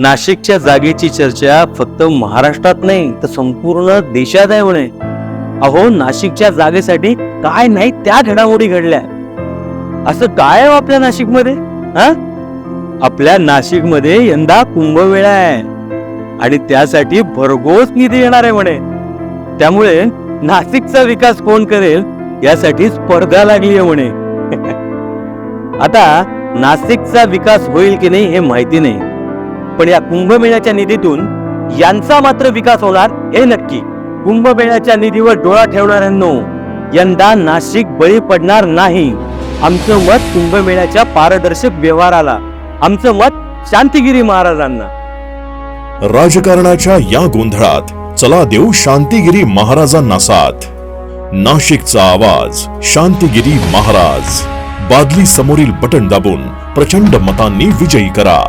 नाशिकच्या जागेची चर्चा फक्त महाराष्ट्रात नाही तर संपूर्ण देशात आहे म्हणे. अहो नाशिकच्या जागेसाठी काय नाही त्या घडामोडी घडल्या. असं काय आहे हो आपल्या नाशिकमध्ये? हा? आपल्या नाशिकमध्ये यंदा कुंभमेळा आहे. आणि त्यासाठी भरघोस निधी येणार आहे म्हणे. त्यामुळे नाशिकचा विकास कोण करेल यासाठी स्पर्धा लागली आहे म्हणे. आता नाशिकचा विकास होईल की नाही हे माहिती नाही. पण या कुंभमेळ्याच्या निधीतून यांचा मात्र विकास होणार हे नक्की. कुंभमेळ्याच्या निधीवर डोळा ठेवणाऱ्यांनो यंदा नाशिक बळी पडणार नाही. आमचं मत कुंभमेळ्याच्या पारदर्शक व्यवहाराला आमचं मत शांतिगिरी महाराजांना. राजकारणाच्या या गोंधळात चला देऊ शांतिगिरी महाराजांना साथ. नाशिकचा आवाज शांतिगिरी महाराज. बादली समोरील बटन दाबून प्रचंड मतांनी विजयी करा.